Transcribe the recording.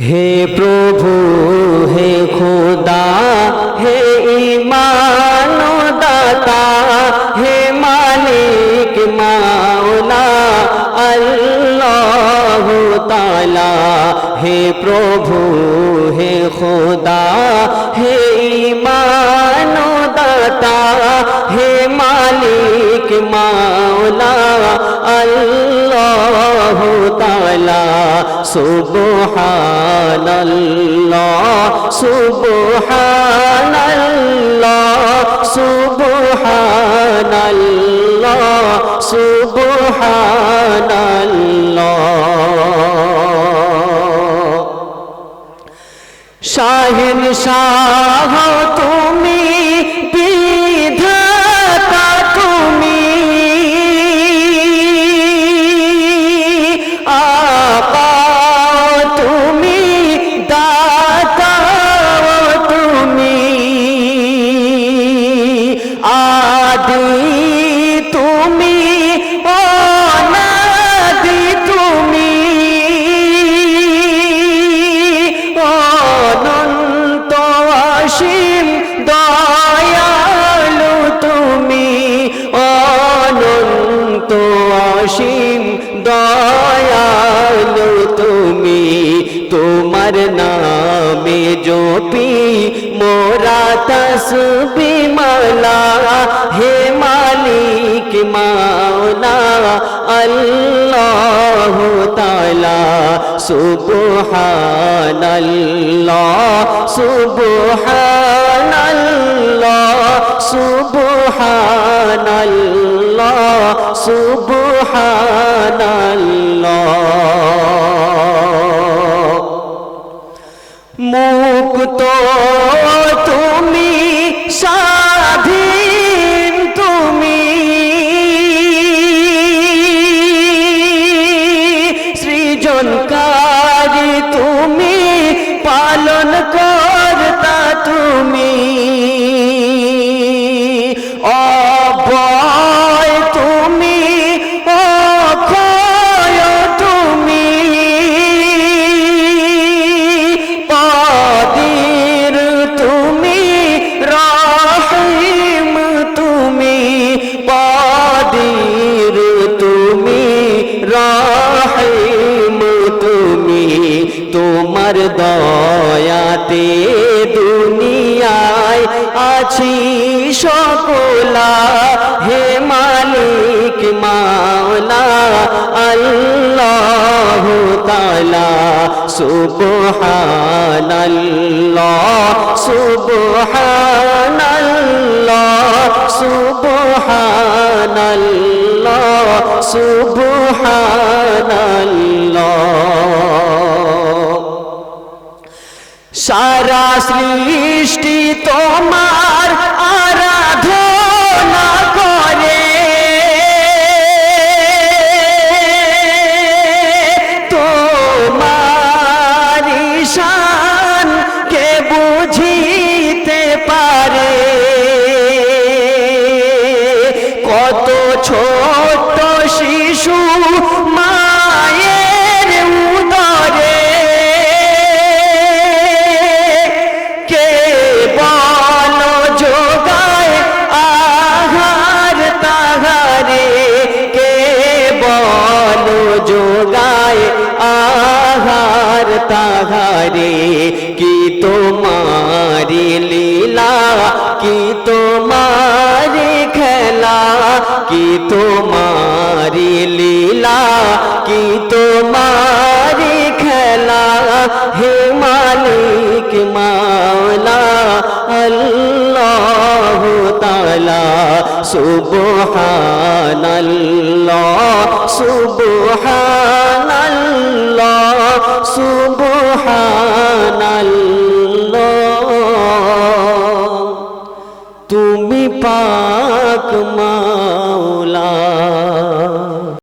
হে প্রভু হে খোদা হে ইমান দাতা হে মালিক মাওলা আল্লাহ তালা হে প্রভু হে খোদা হে ইমান দাতা হে মালিক মাওলা সুবহানাল্লাহ সুবহানাল্লাহ সুবহানাল্লাহ সুবহানাল্লাহ। শাহিন শাহ অসীম দয়ালু তুমি, অনন্ত অসীম দয়ালু তুমি। তোমার নামে জপি মোরা তসবি মালা হে মালিক মাওলা, আল্লাহ সুবহানাল্লাহ সুবহানাল্লাহ সুবহানাল্লাহ সুবহানাল্লাহ। মুক্ত তুমি স্বাধীন দয়াতে দুনিয়ায় আছি সকলা। হে মালিক মাওলা আল্লাহ তালা সুবহানাল্লাহ সুবহানাল্লাহ সুবহানাল্লাহ সুবহানাল্লাহ। সৃষ্টি তোমার আরাধনা করে। তোমার ঈশান কে বুঝিতে পারে? কত ছোট শিশু তাহারে কি তোমারি লীলা, কি তোমারি খেলা, কি তোমারি লীলা, কি তোমারি খেলা, হে মালিক মাওলা, আল্লাহ তালা সুবহানাল্লাহ সুবহানাল্লাহ। আল্লাহ সুবহান